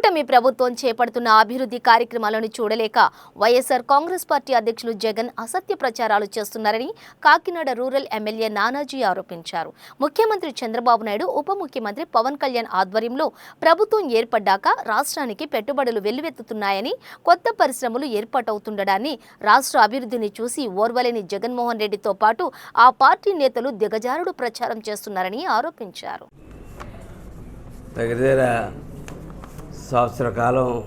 కూటమి ప్రభుత్వం చేపడుతున్న అభివృద్ధి కార్యక్రమాలను చూడలేక వైఎస్ఆర్ కాంగ్రెస్ పార్టీ అధ్యక్షులు జగన్ అసత్య ప్రచారాలు చేస్తున్నారని కాకినాడ రూరల్ ఎమ్మెల్యే నానాజీ ఆరోపించారు. ముఖ్యమంత్రి చంద్రబాబు నాయుడు ఉప ముఖ్యమంత్రి పవన్ కళ్యాణ్ ఆధ్వర్యంలో ప్రభుత్వం ఏర్పడ్డాక రాష్ట్రానికి పెట్టుబడులు వెల్లువెత్తుతున్నాయని కొత్త పరిశ్రమలు ఏర్పాటవుతుండడాన్ని రాష్ట్ర అభివృద్ధిని చూసి ఓర్వలేని జగన్మోహన్ రెడ్డితో పాటు ఆ పార్టీ నేతలు దిగజారుడు ప్రచారం చేస్తున్నారని ఆరోపించారు. దగ్గర సంవత్సర కాలం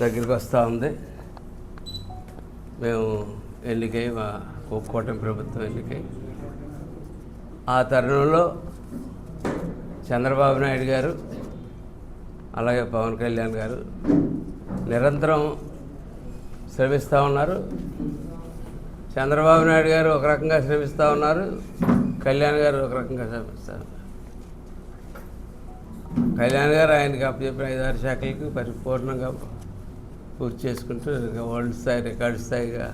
దగ్గరికి వస్తూ ఉంది. మేము ఎన్నికై మా కూటమి ప్రభుత్వం ఎన్నికై. ఆ తరుణంలో చంద్రబాబు నాయుడు గారు అలాగే పవన్ కళ్యాణ్ గారు నిరంతరం శ్రమిస్తూ ఉన్నారు. చంద్రబాబు నాయుడు గారు ఒక రకంగా శ్రమిస్తూ ఉన్నారు. కళ్యాణ్ గారు ఒక రకంగా శ్రమిస్తారు కళ్యాణ్ గారు ఆయనకి అప్పచెప్పిన ఐదారు శాఖలకు పరిపూర్ణంగా పూర్తి చేసుకుంటూ వరల్డ్ స్థాయి రికార్డు స్థాయిగా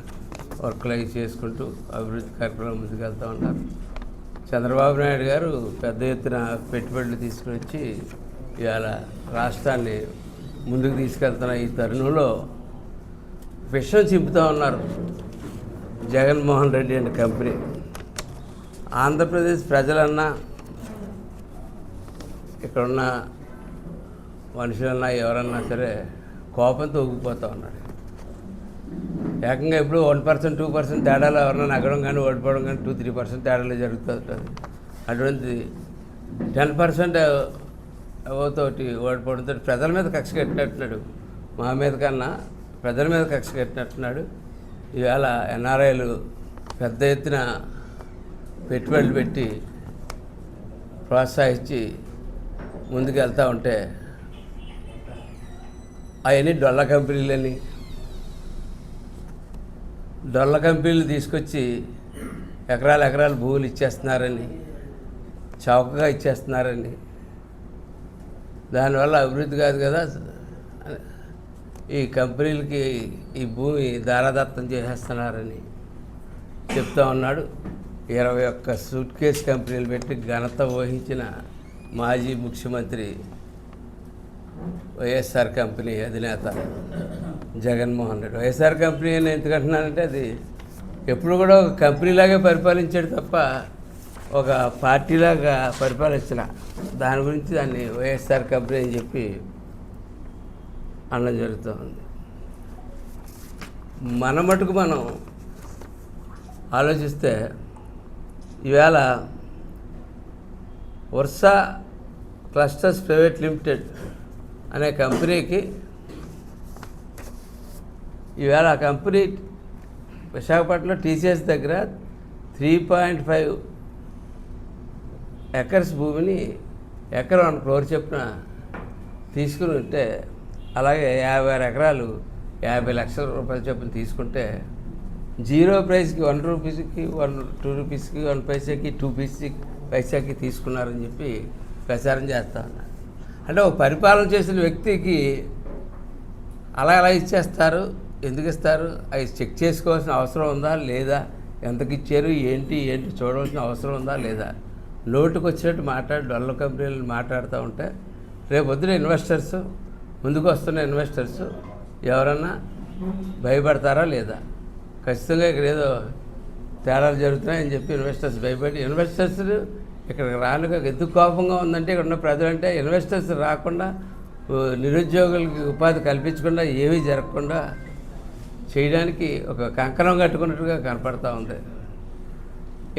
వర్క్లు అవి చేసుకుంటూ అభివృద్ధి కార్యక్రమం ముందుకెళ్తూ ఉన్నారు. చంద్రబాబు నాయుడు గారు పెద్ద ఎత్తున పెట్టుబడులు తీసుకుని వచ్చి ఇవాళ రాష్ట్రాన్ని ముందుకు తీసుకెళ్తున్న ఈ తరుణంలో విషయం చింపుతూ ఉన్నారు జగన్మోహన్ రెడ్డి అండ్ కంపెనీ. ఆంధ్రప్రదేశ్ ప్రజలన్నా ఇక్కడున్న మనుషులన్నా ఎవరన్నా సరే కోపంతో ఊగిపోతూ ఉన్నాడు. ఏకంగా ఇప్పుడు వన్ పర్సెంట్ టూ పర్సెంట్ తేడాలు ఎవరన్నా నగ్గడం కానీ ఓడిపోవడం కానీ టూ త్రీ పర్సెంట్ తేడాలు జరుగుతూ ఉంటుంది అటువంటిది టెన్ పర్సెంట్ తోటి ఓడిపోవడంతో ప్రజల మీద కక్ష కట్టినట్టున్నాడు. మా మీద కన్నా ప్రజల మీద కక్ష కట్టినట్టున్నాడు. ఈవేళ ఎన్ఆర్ఐలు పెద్ద ఎత్తున పెట్టుబడులు పెట్టి ప్రోత్సహించి ముందుకు వెళ్తూ ఉంటే అవన్నీ డొల్ల కంపెనీలని డొల్ల కంపెనీలు తీసుకొచ్చి ఎకరాలు ఎకరాలు భూములు ఇచ్చేస్తున్నారని చౌకగా ఇచ్చేస్తున్నారని. దానివల్ల అభివృద్ధి కాదు కదా. ఈ కంపెనీలకి ఈ భూమి దారాదత్తం చేసేస్తున్నారని చెప్తా ఉన్నాడు. ఇరవై ఒక్క సూట్ కేస్ కంపెనీలు పెట్టి ఘనత వహించిన మాజీ ముఖ్యమంత్రి వైఎస్ఆర్ కంపెనీ అధినేత జగన్మోహన్ రెడ్డి. వైఎస్ఆర్ కంపెనీ అని ఎందుకంటున్నానంటే అది ఎప్పుడు కూడా ఒక కంపెనీలాగే పరిపాలించాడు తప్ప ఒక పార్టీలాగా పరిపాలించిన దాని గురించి దాన్ని వైఎస్ఆర్ కంపెనీ అని చెప్పి అనడం జరుగుతుంది మన మటుకు మనం ఆలోచిస్తే ఈవేళ వర్షా క్లస్టర్స్ ప్రైవేట్ లిమిటెడ్ అనే కంపెనీకి ఈవేళ ఆ కంపెనీ విశాఖపట్నంలో టీసీఎస్ దగ్గర త్రీ పాయింట్ ఫైవ్ ఎకర్స్ భూమిని ఎకరం వన్ క్రోర్ చెప్పిన తీసుకుని ఉంటే అలాగే యాభై ఆరు ఎకరాలు యాభై లక్షల రూపాయల చొప్పున తీసుకుంటే జీరో ప్రైస్కి వన్ రూపీస్కి వన్ టూ రూపీస్కి వన్ పైసాకి టూ పీస్కి పైసాకి తీసుకున్నారని చెప్పి ప్రచారం చేస్తా. ఉన్నారు అంటే ఒక పరిపాలన చేసిన వ్యక్తికి అలా ఎలా ఇచ్చేస్తారు? ఎందుకు ఇస్తారు? అవి చెక్ చేసుకోవాల్సిన అవసరం ఉందా? లేదా ఎంతకు ఇచ్చారు? ఏంటి? ఏంటి? చూడవలసిన అవసరం ఉందా? లేదా? నోటుకు వచ్చినట్టు మాట్లాడి డొల్ల కంపెనీలు మాట్లాడుతూ ఉంటే రేపు వద్దున ఇన్వెస్టర్స్ ముందుకు వస్తున్న ఇన్వెస్టర్స్ ఎవరన్నా భయపడతారా లేదా? ఖచ్చితంగా ఇక్కడ ఏదో తేడాలు జరుగుతున్నాయని చెప్పి ఇన్వెస్టర్స్ భయపడి ఇన్వెస్టర్స్ ఇక్కడికి రానుక ఎందుకు కోపంగా ఉందంటే ఇక్కడ ఉన్న ప్రజలంటే ఇన్వెస్టర్స్ రాకుండా నిరుద్యోగులకి ఉపాధి కల్పించకుండా ఏమీ జరగకుండా చేయడానికి ఒక కంకణం కట్టుకున్నట్టుగా కనపడతా ఉంది.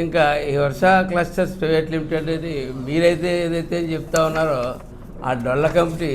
ఇంకా ఈ వర్ష క్లస్టర్స్ ప్రైవేట్ లిమిటెడ్ అనేది మీరైతే ఏదైతే చెప్తా ఉన్నారో ఆ డొల్ల కమిటీ